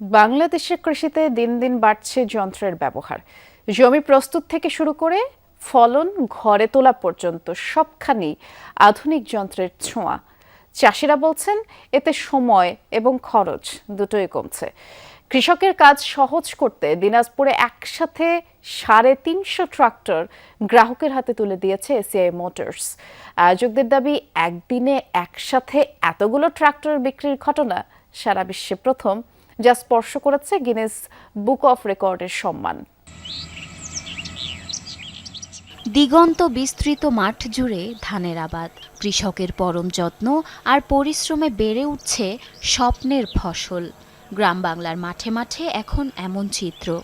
বাংলাদেশের কৃষিতে দিন দিন বাড়ছে যন্ত্রের ব্যবহার। জমি প্রস্তুত থেকে শুরু করে ফলন ঘরে তোলা পর্যন্ত সবখানি আধুনিক যন্ত্রের ছোঁয়া। চাষিরা বলছেন, এতে সময় এবং খরচ দুটোই কমছে। কৃষকের কাজ সহজ করতে দিনাজপুরে একসাথে সাড়ে তিনশো ট্রাক্টর গ্রাহকের হাতে তুলে দিয়েছে এসিআই মোটরস। আয়োজকদের দাবি, একদিনে একসাথে এতগুলো ট্রাক্টর বিক্রির ঘটনা সারা বিশ্বে প্রথম। যা স্পর্শ করেছে গিনেস বুক অফ রেকর্ডের সম্মান। দিগন্ত বিস্তৃত মাঠ জুড়ে ধানের আবাদ। কৃষকের পরম যত্ন আর পরিশ্রমে বেড়ে উঠছে স্বপ্নের ফসল। গ্রাম বাংলার মাঠে মাঠে এখন এমন চিত্র।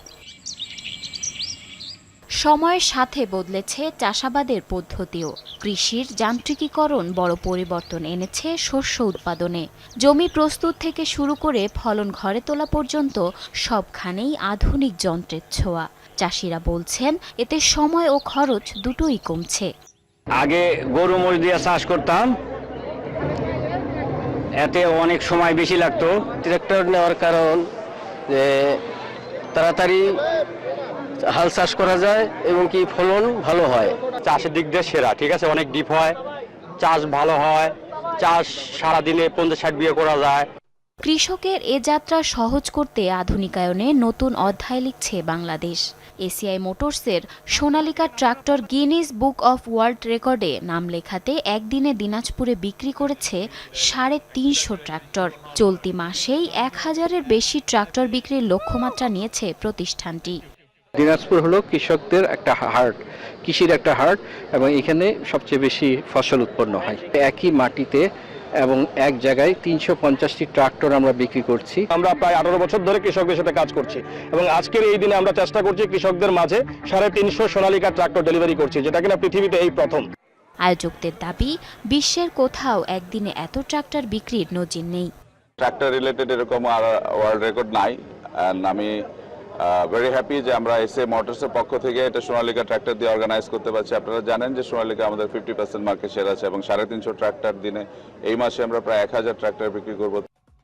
সময়ের সাথে বদলেছে চাষাবাদের পদ্ধতিও। কৃষির যান্ত্রিকীকরণ বড় পরিবর্তন এনেছে শস্য উৎপাদনে। জমি প্রস্তুত থেকে শুরু করে ফলন ঘরে তোলা পর্যন্ত সবখানেই আধুনিক যন্ত্রের ছোঁয়া। চাষিরা বলছেন এতে সময় ও খরচ দুটোই কমছে। আগে গরু মোষ দিয়ে চাষ করতাম। এতে অনেক সময় বেশি লাগতো। ট্রাক্টর নেওয়ার কারণ যে তাড়াতাড়ি হাল চাষ করা যায় এবং কি ফলন ভালো হয়। চাষের দিক দিয়ে সেরা ঠিক আছে? অনেক ডিপ হয় চাষ ভালো হয় চাষ সারাদিনে পঞ্চাশ ষাট বিয়ে করা যায়। কৃষকের এ যাত্রা সহজ করতে আধুনিকায়নে নতুন অধ্যায় লিখছে Bangladesh. ACI মোটরসের Sonalika tractor Guinness book of world রেকর্ডে নাম লেখাতে একদিনে দিনাজপুরে বিক্রি করেছে সাড়ে তিনশো ট্রাক্টর। চলতি মাসেই এক হাজারের বেশি ট্রাক্টর বিক্রির লক্ষ্যমাত্রা নিয়েছে প্রতিষ্ঠানটি। দিনাজপুর হলো কৃষকদের একটা হার্ট কৃষির একটা হার্ট এবং এখানে সবচেয়ে বেশি ফসল উৎপন্ন হয়। একই মাটিতে এবং এক জায়গায় তিনশো পঞ্চাশটি ট্রাক্টর আমরা বিক্রি করছি। আমরা প্রায় আঠারো বছর ধরে কৃষকদের সাথে কাজ করছি এবং আজকের এই দিনে আমরা চেষ্টা করছি কৃষকদের মাঝে সাড়ে তিনশো সোনালিকা ট্রাক্টর ডেলিভারি করছি যেটা কিনা পৃথিবীতে এই প্রথম। আয়োজকদের দাবি বিশ্বের কোথাও একদিনে এত ট্রাক্টর বিক্রির নজির নেই। ট্রাক্টর রিলেটেড এরকম আর ওয়ার্ল্ড রেকর্ড নাই আমি ভেরি হ্যাপি যে আমরা এসে মোটরসের পক্ষ থেকে এটা সোনালিকা ট্রাক্টর দিয়ে অর্গানাইজ করতে পারছি। আপনারা জানেন যে সোনালিকা আমাদের ফিফটি পার্সেন্ট মার্কেট শেয়ার আছে এবং সাড়ে তিনশো ট্রাক্টর দিনে এই মাসে আমরা প্রায় এক হাজার ট্রাক্টর বিক্রি করব।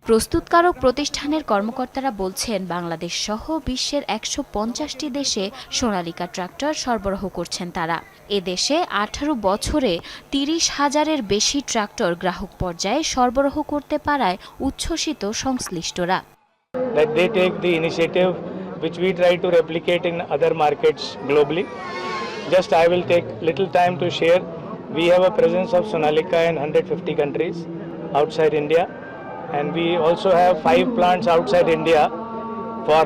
প্রস্তুতকারক প্রতিষ্ঠানের কর্মকর্তারা বলছেন বাংলাদেশ সহ বিশ্বের একশো পঞ্চাশটি দেশে সোনালিকা ট্রাক্টর সরবরাহ করছেন তারা। এ দেশে আঠারো বছরে তিরিশ হাজারের বেশি ট্রাক্টর গ্রাহক পর্যায়ে সরবরাহ করতে পারায় উচ্ছ্বসিত সংশ্লিষ্টরা। That they take the initiative which we try to replicate in other markets globally. Just I will take little time to share. We have a presence of Sonalika in 150 countries outside India, and we also have five plants outside India for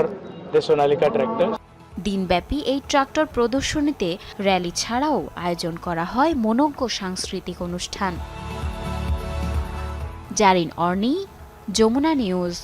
the Sonalika tractors. দিনব্যাপী এই tractor প্রদর্শনীতে rally ছাড়াও আয়োজন করা হয় মনোজ্ঞ সাংস্কৃতিক অনুষ্ঠান Zarin অর্নি Jamuna news